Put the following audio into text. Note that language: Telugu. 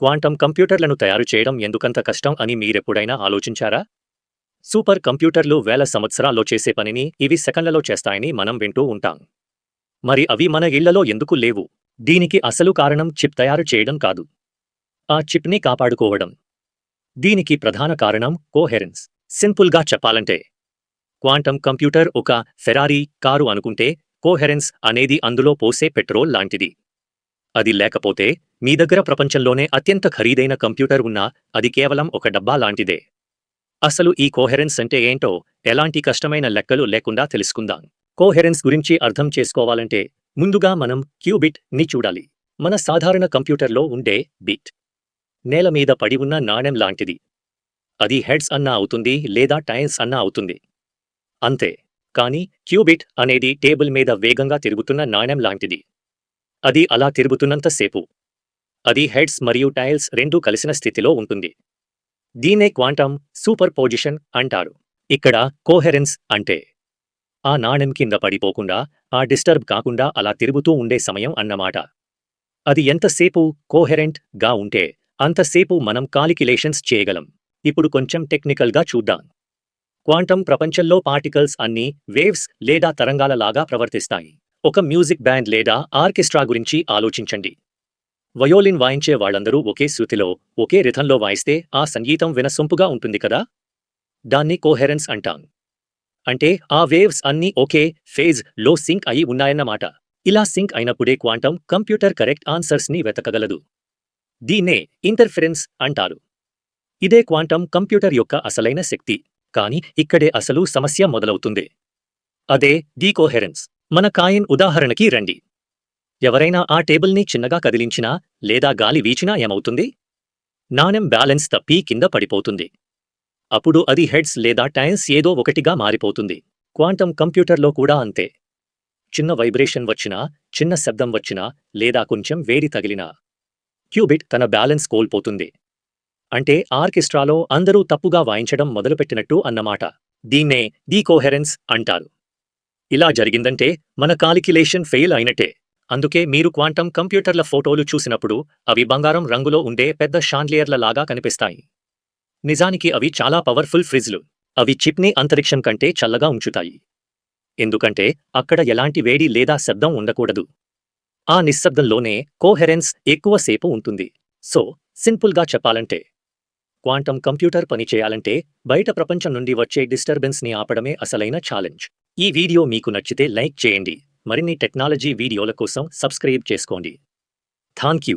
క్వాంటం కంప్యూటర్లను తయారు చేయడం ఎందుకంత కష్టం అని మీరెప్పుడైనా ఆలోచించారా? సూపర్ కంప్యూటర్లు వేల సంవత్సరాల్లో చేసే పనిని ఇవి సెకండ్లలో చేస్తాయని మనం వింటూ ఉంటాం. మరి అవి మన ఇళ్ళలో ఎందుకు లేవు? దీనికి అసలు కారణం చిప్ తయారు చేయడం కాదు. ఆ చిప్ని కాపాడుకోవడం. దీనికి ప్రధాన కారణం కోహెరెన్స్. సింపుల్గా చెప్పాలంటే క్వాంటం కంప్యూటర్ ఒక ఫెరారీ కారు అనుకుంటే కోహెరెన్స్ అనేది అందులో పోసే పెట్రోల్ లాంటిది. అది లేకపోతే మీ దగ్గర ప్రపంచంలోనే అత్యంత ఖరీదైన కంప్యూటర్ ఉన్నా అది కేవలం ఒక డబ్బా లాంటిదే. అసలు ఈ కోహెరెన్స్ అంటే ఏంటో ఎలాంటి కష్టమైన లెక్కలు లేకుండా తెలుసుకుందాం. కోహెరెన్స్ గురించి అర్థం చేసుకోవాలంటే ముందుగా మనం క్యూబిట్ని చూడాలి. మన సాధారణ కంప్యూటర్లో ఉండే బిట్. నేల మీద పడి ఉన్న నాణెం లాంటిది. అది హెడ్స్ అన్నా అవుతుంది లేదా టైల్స్ అన్నా అవుతుంది. అంతే. కానీ క్యూబిట్ అనేది టేబుల్ మీద వేగంగా తిరుగుతున్న నాణెం లాంటిది. అది అలా తిరుగుతున్నంతసేపు అది హెడ్స్ మరియు టైల్స్ రెండూ కలిసిన స్థితిలో ఉంటుంది. దీనే క్వాంటం సూపర్ పొజిషన్ అంటారు. ఇక్కడ కోహెరెన్స్ అంటే ఆ నాణెం కింద పడిపోకుండా ఆ డిస్టర్బ్ కాకుండా అలా తిరుగుతూ ఉండే సమయం అన్నమాట. అది ఎంతసేపు కోహెరెంట్గా ఉంటే అంతసేపు మనం కాలిక్యులేషన్స్ చేయగలం. ఇప్పుడు కొంచెం టెక్నికల్గా చూద్దాం. క్వాంటం ప్రపంచంలో పార్టికల్స్ అన్నీ వేవ్స్ లేదా తరంగాలలాగా ప్రవర్తిస్తాయి. ఒక మ్యూజిక్ బ్యాండ్ లేదా ఆర్కెస్ట్రా గురించి ఆలోచించండి. వయోలిన్ వాయించే వాళ్ళందరూ ఒకే శృతిలో ఒకే రిథంలో వాయిస్తే ఆ సంగీతం వినసొంపుగా ఉంటుంది కదా? దాన్ని కోహెరెన్స్ అంటాం. అంటే ఆ వేవ్స్ అన్నీ ఒకే ఫేజ్లో సింక్ అయి ఉన్నాయన్నమాట. ఇలా సింక్ అయినప్పుడే క్వాంటం కంప్యూటర్ కరెక్ట్ ఆన్సర్స్ని వెతకగలదు. దీన్నే ఇంటర్ఫరెన్స్ అంటారు. ఇదే క్వాంటం కంప్యూటర్ యొక్క అసలైన శక్తి. కాని ఇక్కడే అసలు సమస్య మొదలవుతుంది. అదే డీకోహెరెన్స్. మన కాయిన్ ఉదాహరణకి రండి. ఎవరైనా ఆ టేబుల్ని చిన్నగా కదిలించినా లేదా గాలి వీచినా ఏమవుతుంది? నాణెం బ్యాలెన్స్ తప్పి కింద పడిపోతుంది. అప్పుడు అది హెడ్స్ లేదా టైల్స్ ఏదో ఒకటిగా మారిపోతుంది. క్వాంటం కంప్యూటర్లో కూడా అంతే. చిన్న వైబ్రేషన్ వచ్చినా చిన్న శబ్దం వచ్చినా లేదా కొంచెం వేడి తగిలినా క్యూబిట్ తన బ్యాలెన్స్ కోల్పోతుంది. అంటే ఆర్కెస్ట్రాలో అందరూ తప్పుగా వాయించడం మొదలుపెట్టినట్టు అన్నమాట. దీన్నే డీకోహెరెన్స్ అంటారు. ఇలా జరిగిందంటే మన కాలిక్యులేషన్ ఫెయిల్ అయినట్టే. అందుకే మీరు క్వాంటం కంప్యూటర్ల ఫోటోలు చూసినప్పుడు అవి బంగారం రంగులో ఉండే పెద్ద షాన్లియర్ల లాగా కనిపిస్తాయి. నిజానికి అవి చాలా పవర్ఫుల్ ఫ్రిజ్లు. అవి చిప్ని అంతరిక్షం కంటే చల్లగా ఉంచుతాయి. ఎందుకంటే అక్కడ ఎలాంటి వేడి లేదా శబ్దం ఉండకూడదు. ఆ నిశ్శబ్దంలోనే కోహెరెన్స్ ఎక్కువసేపు ఉంటుంది. సో సింపుల్గా చెప్పాలంటే క్వాంటం కంప్యూటర్ పనిచేయాలంటే బయట ప్రపంచం నుండి వచ్చే డిస్టర్బెన్స్ని ఆపడమే అసలైన ఛాలెంజ్. ఈ వీడియో మీకు నచ్చితే లైక్ చేయండి. మరిన్ని టెక్నాలజీ వీడియోల కోసం సబ్స్క్రైబ్ చేసుకోండి. Thank you